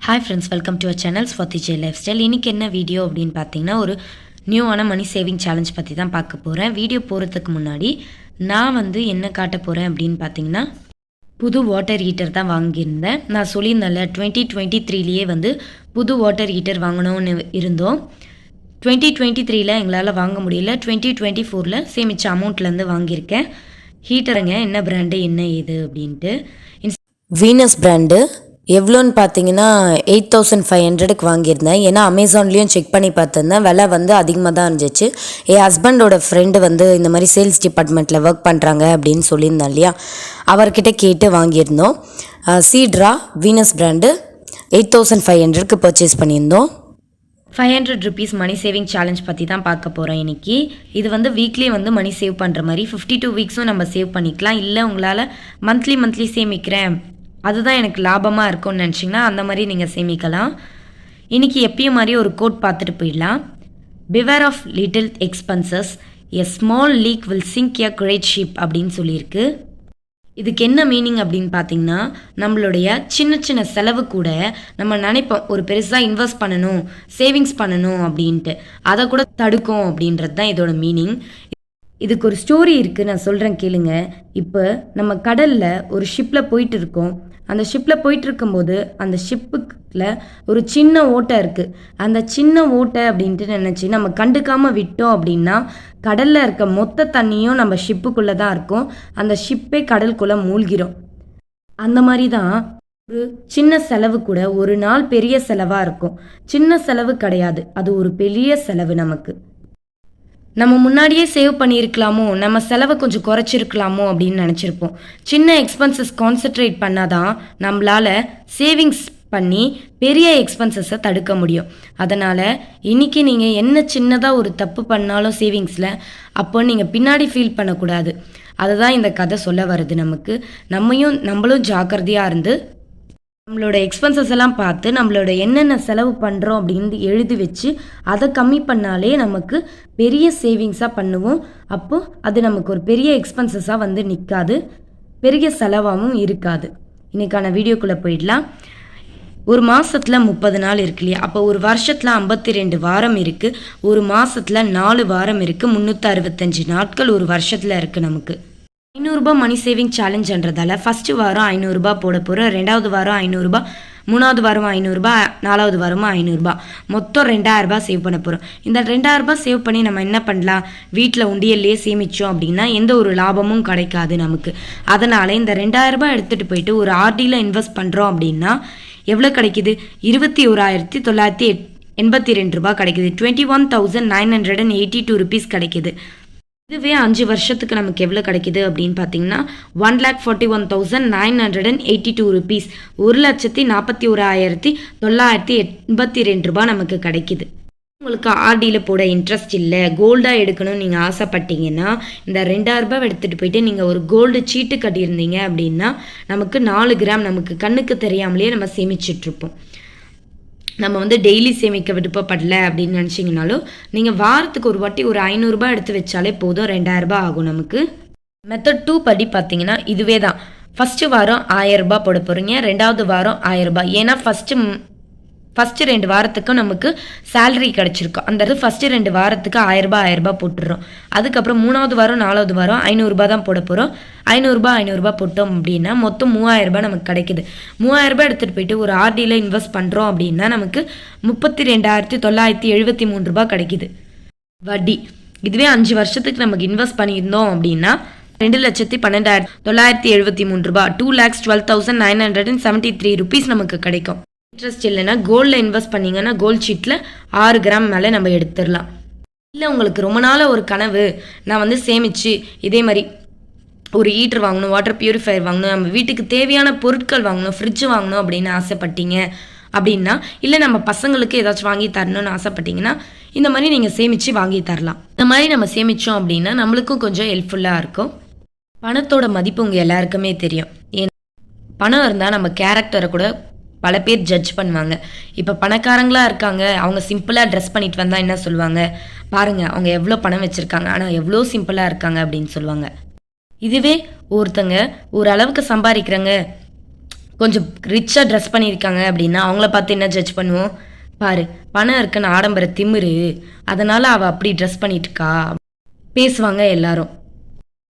Hi friends welcome to our channel Swathi J life style இன்றைக்கி என்ன video அப்படின்னு பார்த்தீங்கன்னா ஒரு நியூவான மணி சேவிங் சேலஞ்ச் பற்றி தான் பார்க்க போகிறேன் வீடியோ போகிறதுக்கு முன்னாடி நான் வந்து என்ன காட்ட போகிறேன் அப்படின்னு பார்த்தீங்கன்னா புது வாட்டர் ஹீட்டர் தான் வாங்கியிருந்தேன். நான் சொல்லியிருந்தேன்ல டுவெண்ட்டி டுவெண்ட்டி த்ரீலேயே வந்து புது வாட்டர் ஹீட்டர் வாங்கணும்னு இருந்தோம். டுவெண்ட்டி டுவெண்ட்டி த்ரீல எங்களால் வாங்க முடியல. டுவெண்ட்டி டுவெண்ட்டி ஃபோரில் சேமிச்ச அமௌண்ட்லேருந்து வாங்கியிருக்கேன். ஹீட்டருங்க என்ன பிராண்டு என்ன ஏது அப்படின்ட்டு. வீனஸ் பிராண்டு எவ்வளோன்னு பார்த்தீங்கன்னா எயிட் தௌசண்ட் ஃபைவ் ஹண்ட்ரடுக்கு வாங்கியிருந்தேன். ஏன்னா அமேசான்லேயும் செக் பண்ணி பார்த்துருந்தேன். விலை வந்து அதிகமாக தான் இருந்துச்சு. என் ஹஸ்பண்டோட ஃப்ரெண்டு வந்து இந்த மாதிரி சேல்ஸ் டிபார்ட்மெண்ட்டில் ஒர்க் பண்ணுறாங்க அப்படின்னு சொல்லியிருந்தேன் இல்லையா? அவர்கிட்ட கேட்டு வாங்கியிருந்தோம். சீட்ரா Venus brand eight thousand five ஹண்ட்ரட்க்கு purchase பண்ணியிருந்தோம். Five hundred rupees money saving challenge பற்றி தான் பார்க்க போகிறோம் இன்னைக்கு. இது வந்து வீக்லி வந்து மணி சேவ் பண்ணுற மாதிரி ஃபிஃப்டி டூ வீக்ஸும் நம்ம சேவ் பண்ணிக்கலாம். இல்லை உங்களால் மந்த்லி மந்த்லி சேமிக்கிறேன் அதுதான் எனக்கு லாபமாக இருக்கும்னு நினச்சிங்கன்னா அந்த மாதிரி நீங்கள் சேமிக்கலாம். இன்றைக்கி எப்பயும் மாதிரி ஒரு கோட் பார்த்துட்டு போயிடலாம். Beware of little expenses a small leak will sink a great ship அப்படின்னு சொல்லியிருக்கு. இதுக்கு என்ன மீனிங் அப்படின்னு பார்த்தீங்கன்னா நம்மளுடைய சின்ன சின்ன செலவு கூட நம்ம நினைப்போம் ஒரு பெருசாக இன்வெஸ்ட் பண்ணணும் சேவிங்ஸ் பண்ணணும் அப்படின்ட்டு. அதை கூட தடுக்கும் அப்படின்றது தான் இதோட மீனிங் இதுக்கு ஒரு ஸ்டோரி இருக்குது நான் சொல்கிறேன் கேளுங்க. இப்போ நம்ம கடலில் ஒரு ஷிப்பில் போயிட்டு இருக்கோம். அந்த ஷிப்பில் போயிட்டு இருக்கும்போது அந்த ஷிப்புக்கில் ஒரு சின்ன ஓட்டை இருக்குது அந்த சின்ன ஓட்டை அப்படின்ட்டு நினச்சி நம்ம கண்டுக்காமல் விட்டோம் அப்படின்னா கடலில் இருக்க மொத்த தண்ணியும் நம்ம ஷிப்புக்குள்ளே தான் இருக்கும். அந்த ஷிப்பே கடலுக்குள்ளே மூழ்கிறோம் அந்த மாதிரி தான் ஒரு சின்ன செலவு கூட ஒரு நாள் பெரிய செலவாக இருக்கும். சின்ன செலவு கிடையாது. அது ஒரு பெரிய செலவு நமக்கு. நம்ம முன்னாடியே சேவ் பண்ணியிருக்கலாமோ? நம்ம செலவை கொஞ்சம் குறைச்சிருக்கலாமோ அப்படின்னு நினச்சிருப்போம். சின்ன எக்ஸ்பென்சஸ் கான்சென்ட்ரேட் பண்ணாதான் நம்மளால் சேவிங்ஸ் பண்ணி பெரிய எக்ஸ்பென்சஸை தடுக்க முடியும். அதனால் இன்றைக்கி நீங்கள் என்ன சின்னதாக ஒரு தப்பு பண்ணாலும் சேவிங்ஸில் அப்போ நீங்கள் பின்னாடி ஃபீல் பண்ணக்கூடாது. அதுதான் இந்த கதை சொல்ல வருது நமக்கு. நம்மையும் நம்மளும் ஜாக்கிரதையாக இருந்து நம்மளோட எக்ஸ்பென்சஸ் எல்லாம் பார்த்து நம்மளோட என்னென்ன செலவு பண்ணுறோம் அப்படின்னு எழுதி வச்சு அதை கம்மி பண்ணாலே நமக்கு பெரிய சேவிங்ஸாக பண்ணுவோம். அப்போது அது நமக்கு ஒரு பெரிய எக்ஸ்பென்சஸாக வந்து நிற்காது பெரிய செலவாகவும் இருக்காது. இன்னைக்கான வீடியோக்குள்ளே போயிடலாம். ஒரு மாதத்தில் முப்பது நாள் இருக்கு இல்லையா? அப்போ ஒரு வருஷத்தில் ஐம்பத்தி ரெண்டு வாரம் இருக்குது ஒரு மாதத்தில் நாலு வாரம் இருக்குது முந்நூற்றி அறுபத்தஞ்சு நாட்கள் ஒரு வருஷத்தில் இருக்குது நமக்கு. ஐநூறுரூபா மணி சேவிங் சேலஞ்சுன்றதால ஃபஸ்ட்டு வாரம் ஐநூறுரூபா போட போகிறோம் ரெண்டாவது வாரம் ஐநூறுரூபா மூணாவது வாரம் ஐநூறுரூபா நாலாவது வாரமும் ஐநூறுரூபா மொத்தம் ரெண்டாயிரரூபா சேவ் பண்ண போகிறோம் இந்த ரெண்டாயிரரூபா சேவ் பண்ணி நம்ம என்ன பண்ணலாம்? வீட்டில் உண்டியல்லையே சேமித்தோம் அப்படின்னா எந்த ஒரு லாபமும் கிடைக்காது நமக்கு. அதனால் இந்த ரெண்டாயிரரூபா எடுத்துகிட்டு போயிட்டு ஒரு ஆர்டியில் இன்வெஸ்ட் பண்ணுறோம் அப்படின்னா எவ்வளோ கிடைக்குது? இருபத்தி ஓராயிரத்தி தொள்ளாயிரத்தி எட் எண்பத்தி ரெண்டு ரூபா கிடைக்குது. Twenty one thousand nine hundred and eighty two rupees கிடைக்குது. இதுவே அஞ்சு வருஷத்துக்கு நமக்கு எவ்வளோ கிடைக்குது அப்படின்னு பார்த்தீங்கன்னா one lakh forty one thousand nine hundred and eighty two rupees ஒரு லட்சத்தி நாற்பத்தி ஓராயிரத்தி தொள்ளாயிரத்தி எண்பத்தி ரெண்டு ரூபாய் நமக்கு கிடைக்குது. உங்களுக்கு ஆர்டியில் போட இன்ட்ரெஸ்ட் இல்லை கோல்டாக எடுக்கணும்னு நீங்கள் ஆசைப்பட்டீங்கன்னா இந்த ரெண்டாயிரரூபா எடுத்துகிட்டு போயிட்டு நீங்கள் ஒரு கோல்டு சீட்டு கட்டியிருந்தீங்க அப்படின்னா நமக்கு நாலு கிராம் நமக்கு கண்ணுக்கு தெரியாமலேயே நம்ம சேமிச்சிட்ருப்போம் நம்ம வந்து டெய்லி சேமிக்க விருப்பப்படல அப்படின்னு நினச்சிங்கனாலும் நீங்கள் வாரத்துக்கு ஒரு வாட்டி ஒரு ஐநூறுரூபா எடுத்து வச்சாலே போதும் ரெண்டாயிரரூபா ஆகும் நமக்கு. மெத்தட் டூ படி பார்த்தீங்கன்னா இதுவே தான் ஃபஸ்ட்டு வாரம் ஆயிரரூபா போட போகிறீங்க ரெண்டாவது வாரம் ஆயிரரூபா ஏன்னா ஃபஸ்ட்டு ஃபஸ்ட்டு ரெண்டு வாரத்துக்கும் நமக்கு சேலரி கிடச்சிருக்கும். அந்த ஃபஸ்ட்டு ரெண்டு வாரத்துக்கு ஆயிரரூபா ஆயிரரூபா போட்டுடுறோம். அதுக்கப்புறம் மூணாவது வாரம் நாலாவது வாரம் ஐநூறுரூபா தான் போட போகிறோம் ஐநூறுரூபா ஐநூறுரூபா போட்டோம் அப்படின்னா மொத்தம் மூவாயிரரூபா நமக்கு கிடைக்குது. மூவாயிரரூபா எடுத்துகிட்டு போயிட்டு ஒரு ஆர்டியில் இன்வெஸ்ட் பண்ணுறோம் அப்படின்னா நமக்கு முப்பத்தி ரெண்டாயிரத்தி தொள்ளாயிரத்தி எழுபத்தி மூணு ரூபா கிடைக்குது. வட்டி. இதுவே அஞ்சு வருஷத்துக்கு நமக்கு இன்வெஸ்ட் பண்ணியிருந்தோம் அப்படின்னா ரெண்டு லட்சத்தி பன்னெண்டாயிரத்தி தொள்ளாயிரத்தி எழுபத்தி மூணு ரூபா two lakhs twelve thousand nine hundred and seventy three rupees நமக்கு கிடைக்கும். இன்ட்ரெஸ்ட் இல்லைன்னா கோல்டில் இன்வெஸ்ட் பண்ணீங்கன்னா கோல்ட் ஷீட்டில் ஆறு கிராம் மேலே நம்ம எடுத்துடலாம். இல்லை உங்களுக்கு ரொம்ப நாளாக ஒரு கனவு. நான் வந்து சேமித்து இதே மாதிரி ஒரு ஹீட்டர் வாங்கணும் வாட்டர் பியூரிஃபையர் வாங்கணும் நம்ம வீட்டுக்கு தேவையான பொருட்கள் வாங்கணும் ஃப்ரிட்ஜ் வாங்கணும் அப்படின்னு ஆசைப்பட்டீங்க அப்படின்னா இல்லை நம்ம பசங்களுக்கு ஏதாச்சும் வாங்கி தரணும்னு ஆசைப்பட்டீங்கன்னா இந்த மாதிரி நீங்கள் சேமித்து வாங்கி தரலாம். இந்த மாதிரி நம்ம சேமித்தோம் அப்படின்னா நம்மளுக்கும் கொஞ்சம் ஹெல்ப்ஃபுல்லாக இருக்கும். பணத்தோட மதிப்பு உங்கள் எல்லாருக்குமே தெரியும். ஏன் பணம் இருந்தால் நம்ம கேரக்டரை கூட பல பேர் ஜட்ஜ் பண்ணுவாங்க. இப்போ பணக்காரங்களாக இருக்காங்க. அவங்க சிம்பிளாக ட்ரெஸ் பண்ணிட்டு வந்தால் என்ன சொல்லுவாங்க? பாருங்கள் அவங்க எவ்வளோ பணம் வச்சுருக்காங்க. ஆனால் எவ்வளோ சிம்பிளாக இருக்காங்க அப்படின்னு சொல்லுவாங்க. இதுவே ஒருத்தங்க ஒரு அளவுக்கு சம்பாதிக்கிறாங்க கொஞ்சம் ரிச்சாக ட்ரெஸ் பண்ணியிருக்காங்க அப்படின்னா அவங்கள பார்த்து என்ன ஜட்ஜ் பண்ணுவோம்? பாரு பணம் இருக்குன்னு ஆடம்பர திமிரு. அதனால் அவள் அப்படி ட்ரெஸ் பண்ணிட்டு இருக்கா. பேசுவாங்க எல்லாரும்.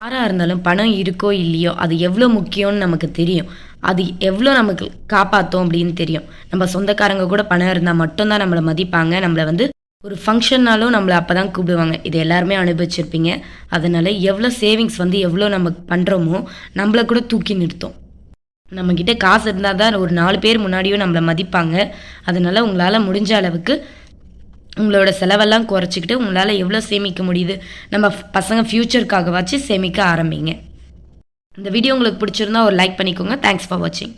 யாராக இருந்தாலும் பணம் இருக்கோ இல்லையோ அது எவ்வளோ முக்கியம்னு நமக்கு தெரியும். அது எவ்வளோ நமக்கு காப்பாற்றும் அப்படின்னு தெரியும். நம்ம சொந்தக்காரங்க கூட பணம் இருந்தால் மட்டும்தான் நம்மளை மதிப்பாங்க. நம்மளை வந்து ஒரு ஃபங்க்ஷன்னாலும் நம்மளை அப்போ தான் கூப்பிடுவாங்க. இது எல்லாருமே அனுபவிச்சிருப்பீங்க. அதனால் எவ்வளோ சேவிங்ஸ் வந்து எவ்வளோ நம்ம பண்ணுறோமோ நம்மளை கூட தூக்கி நிறுத்தும். நம்மக்கிட்ட காசு இருந்தால் தான் ஒரு நாலு பேர் முன்னாடியும் நம்மளை மதிப்பாங்க. அதனால் உங்களால் முடிஞ்ச அளவுக்கு உங்களோட செலவெல்லாம் குறைச்சிக்கிட்டு உங்களால் எவ்வளோ சேமிக்க முடியுது? நம்ம பசங்க ஃப்யூச்சருக்காகவாச்சும் சேமிக்க ஆரம்பிங்க. இந்த வீடியோ உங்களுக்கு பிடிச்சிருந்தா ஒரு லைக் பண்ணிக்கோங்க. தேங்க்ஸ் ஃபார் வாட்சிங்